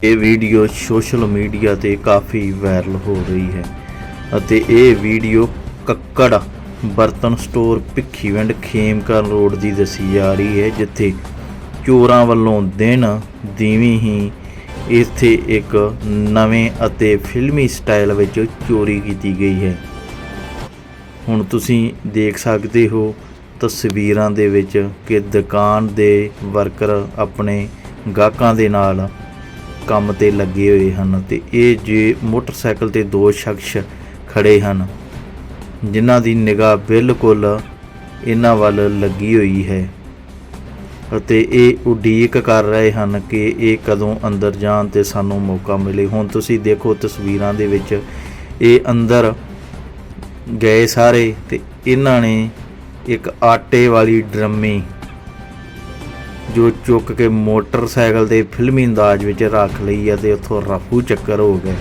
ਇਹ video social media ਤੇ ਕਾਫੀ viral ਹੋ ਰਹੀ ਹੈ ਅਤੇ ਇਹ ਵੀਡੀਓ ਕੱਕੜ ਬਰਤਨ ਸਟੋਰ ਭਿੱਖੀਵਿੰਡ ਖੇਮਕਰਨ ਰੋਡ ਦੀ ਦੱਸੀ ਜਾ ਰਹੀ ਹੈ, ਜਿੱਥੇ ਚੋਰਾਂ ਵੱਲੋਂ ਦਿਨ ਦੀਵੀਂ ਹੀ ਇੱਥੇ ਇੱਕ ਨਵੇਂ ਅਤੇ ਫਿਲਮੀ ਸਟਾਈਲ ਵਿੱਚ ਚੋਰੀ ਕੀਤੀ ਗਈ ਹੈ। ਹੁਣ ਤੁਸੀਂ ਦੇਖ ਸਕਦੇ ਹੋ ਤਸਵੀਰਾਂ ਦੇ ਵਿੱਚ ਕਿ ਦੁਕਾਨ ਦੇ ਵਰਕਰ ਆਪਣੇ ਗਾਹਕਾਂ ਦੇ ਨਾਲ ਕੰਮ ਤੇ ਲੱਗੇ ਹੋਏ ਹਨ ਤੇ ਇਹ ਜੇ ਮੋਟਰਸਾਈਕਲ ਤੇ ਦੋ ਸ਼ਖਸ ਖੜੇ ਹਨ, ਜਿਨ੍ਹਾਂ ਦੀ ਨਿਗਾਹ ਬਿਲਕੁਲ ਇਹਨਾਂ ਵੱਲ ਲੱਗੀ ਹੋਈ ਹੈ ਅਤੇ ਇਹ ਉਡੀਕ ਕਰ ਰਹੇ ਹਨ ਕਿ ਇਹ ਕਦੋਂ ਅੰਦਰ ਜਾਣ ਤੇ ਸਾਨੂੰ ਮੌਕਾ ਮਿਲੇ। ਹੁਣ ਤੁਸੀਂ ਦੇਖੋ ਤਸਵੀਰਾਂ ਦੇ ਵਿੱਚ ਇਹ ਅੰਦਰ ਗਏ ਸਾਰੇ ਤੇ ਇਹਨਾਂ ਨੇ ਇੱਕ ਆਟੇ ਵਾਲੀ ਡਰਮੀ ਜੋ ਚੁੱਕ ਕੇ ਮੋਟਰਸਾਈਕਲ ਤੇ ਫਿਲਮੀ ਅੰਦਾਜ਼ ਵਿੱਚ ਰੱਖ ਲਈ ਅਤੇ ਉੱਥੋਂ ਰਫੂ ਚੱਕਰ ਹੋ ਗਏ।